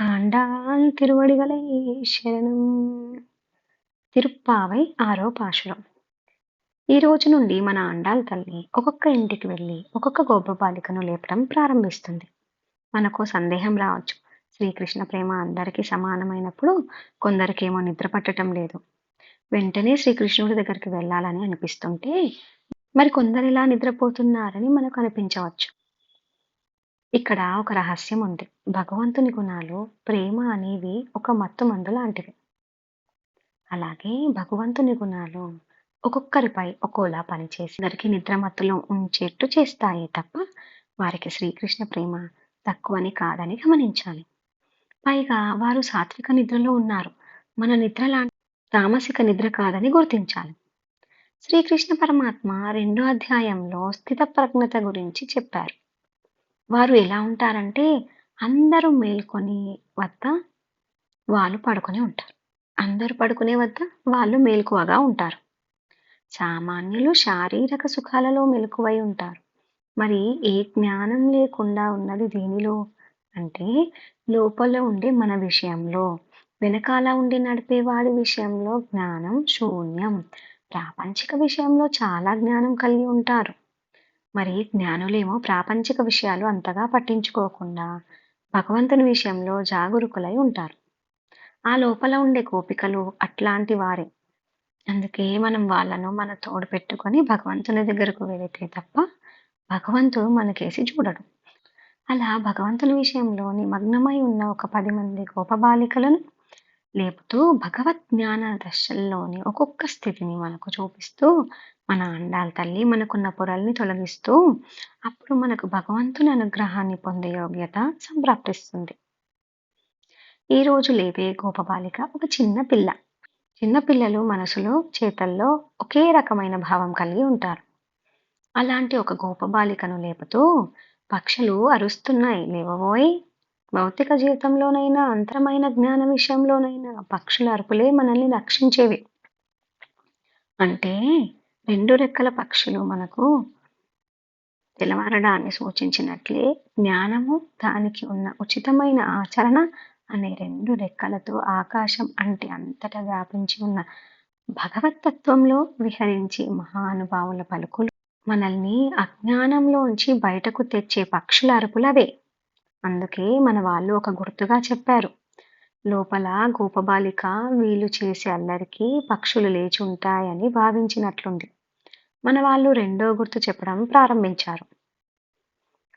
ஆண்டாள் తిరువడిగలై శరణం తిరుప్పావై ఆరో పాశురం. ఈ రోజు నుండి మన ఆండాల్ తల్లి ఒక్కొక్క ఇంటికి వెళ్ళి ఒక్కొక్క గోపబాలికను లేపడం ప్రారంభిస్తుంది. మనకు సందేహం రావచ్చు. శ్రీకృష్ణ ప్రేమ అందరికీ సమానమైనప్పుడు కొందరికేమో నిద్ర పట్టడం లేదు. వెంటనే శ్రీకృష్ణుడి దగ్గరికి వెళ్ళాలని అనిపిస్తుంటే మరి కొందరు ఇలా నిద్రపోతున్నారని మనకు అనిపించవచ్చు. ఇక్కడ ఒక రహస్యం ఉంది భగవంతుని గుణాలు ప్రేమ అనేవి ఒక మత్తు మందు లాంటివి అలాగే భగవంతుని గుణాలు ఒక్కొక్కరిపై ఒక్కోలా పనిచేసి అందరికి నిద్రమత్తులో ఉంచేట్టు చేస్తాయి తప్ప వారికి శ్రీకృష్ణ ప్రేమ తక్కువని కాదని గమనించాలి. పైగా వారు సాత్విక నిద్రలో ఉన్నారు. మన నిద్ర లాంటి తామసిక నిద్ర కాదని గుర్తించాలి. శ్రీకృష్ణ పరమాత్మ రెండో అధ్యాయంలో స్థిత ప్రజ్ఞత గురించి చెప్పారు. వారు ఎలా ఉంటారంటే అందరూ మేల్కొని వద్ద వాళ్ళు పడుకొని ఉంటారు. అందరూ పడుకునే వద్ద వాళ్ళు మేల్కువగా ఉంటారు. సామాన్యులు శారీరక సుఖాలలో మెలకువై ఉంటారు. మరి ఏ జ్ఞానం లేకుండా ఉన్నది దేనిలో? అంటే లోపల ఉండే మన విషయంలో వెనకాల ఉండి నడిపేవాడి విషయంలో జ్ఞానం శూన్యం. ప్రాపంచిక విషయంలో చాలా జ్ఞానం కలిగి ఉంటారు. మరి జ్ఞానులేమో ప్రాపంచిక విషయాలు అంతగా పట్టించుకోకుండా భగవంతుని విషయంలో జాగరూకులై ఉంటారు. ఆ లోపల ఉండే కోపికలు అట్లాంటి వారే. అందుకే మనం వాళ్ళను మన తోడు పెట్టుకొని భగవంతుని దగ్గరకు వెళితే తప్ప భగవంతుడు మనకేసి చూడడు. అలా భగవంతుని విషయంలో నిమగ్నమై ఉన్న ఒక పది మంది గోపబాలికలను లేపుతూ భగవత్ జ్ఞాన దశల్లోని ఒక్కొక్క స్థితిని మనకు చూపిస్తూ మన అండాల తల్లి మనకున్న పొరల్ని తొలగిస్తూ అప్పుడు మనకు భగవంతుని అనుగ్రహాన్ని పొందే యోగ్యత సంప్రాప్తిస్తుంది. ఈరోజు లేపే గోపబాలిక ఒక చిన్న పిల్ల. చిన్నపిల్లలు మనసులో చేతల్లో ఒకే రకమైన భావం కలిగి ఉంటారు. అలాంటి ఒక గోపబాలికను లేపుతూ పక్షులు అరుస్తున్నాయి లేవబోయి! భౌతిక జీవితంలోనైనా అంతరమైన జ్ఞాన విషయంలోనైనా పక్షుల అరుపులే మనల్ని రక్షించేవి. అంటే రెండు రెక్కల పక్షులు మనకు తెలవారడాన్ని సూచించినట్లే జ్ఞానము దానికి ఉన్న ఉచితమైన ఆచరణ అనే రెండు రెక్కలతో ఆకాశం అంటే అంతటా వ్యాపించి ఉన్న భగవతత్వంలో విహరించే మహానుభావుల పలుకులు మనల్ని అజ్ఞానంలోంచి బయటకు తెచ్చే పక్షుల అరుపులవే. అందుకే మన వాళ్ళు ఒక గుర్తుగా చెప్పారు. లోపల గోపబాలిక వీళ్ళు చేసే అల్లరికి పక్షులు లేచి ఉంటాయని భావించినట్లుంది. మన వాళ్ళు రెండో గుర్తు చెప్పడం ప్రారంభించారు.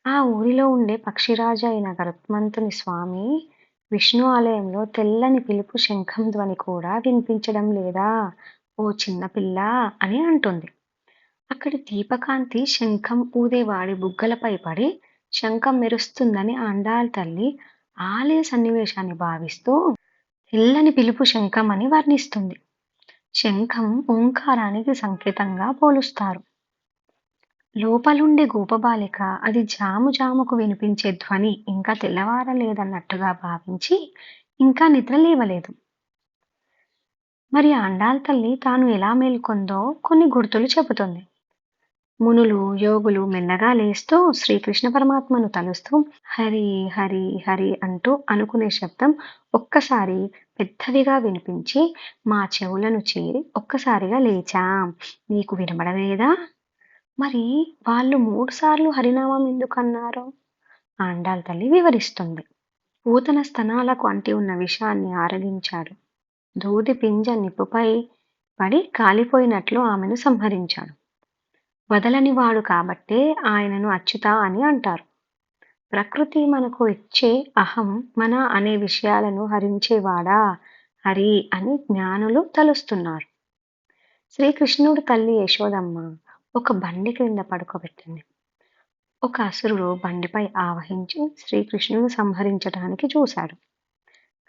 ఆ ఊరిలో ఉండే పక్షిరాజు అయిన గరుత్మంతుని స్వామి విష్ణు ఆలయంలో తెల్లని పిలుపు శంఖం ధ్వని కూడా వినిపించడం లేదా ఓ చిన్నపిల్ల అని అంటుంది. అక్కడి దీపకాంతి శంఖం ఊదేవాడి బుగ్గలపై పడి శంఖం మెరుస్తుందని అండాల తల్లి ఆలయ సన్నివేశాన్ని భావిస్తూ తెల్లని పిలుపు శంఖం అని వర్ణిస్తుంది. శంఖం ఓంకారానికి సంకేతంగా పోలుస్తారు. లోపలుండే గోపబాలిక అది జాము జాముకు వినిపించే ధ్వని ఇంకా తెల్లవారలేదన్నట్టుగా భావించి ఇంకా నిద్ర లేవలేదు. మరి అండాల తల్లి తాను ఎలా మేల్కొందో కొన్ని గుర్తులు చెబుతుంది. మునులు యోగులు మెల్లగా లేస్తూ శ్రీకృష్ణ పరమాత్మను తలుస్తూ హరి హరి హరి అంటూ అనుకునే శబ్దం ఒక్కసారి పెద్దదిగా వినిపించి మా చెవులను చేరి ఒక్కసారిగా లేచా. నీకు వినబడలేదా? మరి వాళ్ళు మూడుసార్లు హరినామం ఎందుకు అన్నారు ఆండాల్ తల్లి వివరిస్తుంది. పూతన స్తనాలకు అంటి ఉన్న విషాన్ని ఆరగించాడు. దూది పింజ నిప్పుపై పడి కాలిపోయినట్లు ఆమెను సంహరించాడు. వదలనివాడు కాబట్టే ఆయనను అచ్యుత అని అంటారు. ప్రకృతి మనకు ఇచ్చే అహం మన అనే విషయాలను హరించేవాడా? హరి అని జ్ఞానులు తలుస్తున్నారు. శ్రీకృష్ణుడు తల్లి యశోదమ్మ ఒక బండి క్రింద పడుకోబెట్టింది. ఒక అసురుడు బండిపై ఆవహించి శ్రీకృష్ణుని సంహరించడానికి చూశాడు.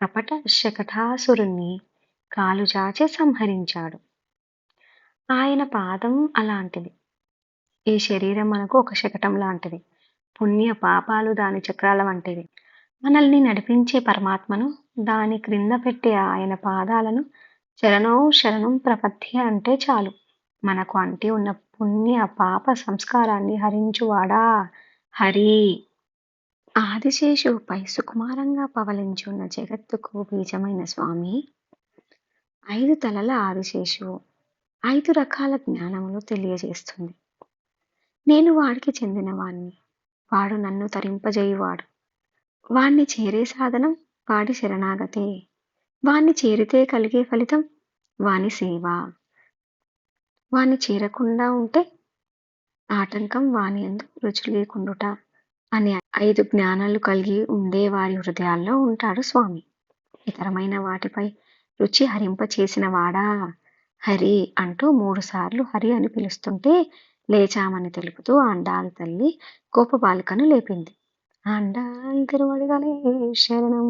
కపట శకటాసురుణ్ణి కాలు జాచి సంహరించాడు. ఆయన పాదం అలాంటిది. ఈ శరీరం మనకు ఒక శకటం లాంటిది. పుణ్య పాపాలు దాని చక్రాల వంటివి. మనల్ని నడిపించే పరమాత్మను దాని క్రింద పెట్టే ఆయన పాదాలను చరణో శరణం ప్రపత్తి అంటే చాలు. మనకు అంటి ఉన్న పుణ్య పాప సంస్కారాన్ని హరించువాడా? హరి! ఆదిశేషువుపై సుకుమారంగా పవలించి ఉన్న జగత్తుకు బీజమైన స్వామి. ఐదు తలల ఆదిశేషువు. ఐదు రకాల జ్ఞానములు తెలియజేస్తుంది. నేను వాడికి చెందినవాణ్ణి. వాడు నన్ను తరింపజేయువాడు. వాణ్ణి చేరే సాధనం వాడి శరణాగతే. వాణ్ణి చేరితే కలిగే ఫలితం వాని సేవ. వాణ్ణి చేరకుండా ఉంటే ఆటంకం వాని ఎందు రుచి లేకుండుట అని ఐదు జ్ఞానాలు కలిగి ఉండే వారి హృదయాల్లో ఉంటాడు స్వామి. ఇతరమైన వాటిపై రుచి హరింప చేసిన వాడా? హరి అంటూ మూడుసార్లు హరి అని పిలుస్తుంటే లేచామని తెలుపుతూ అండాల తల్లి గోపబాలికను లేపింది. అండాల్ తిరువడిగలే శరణం.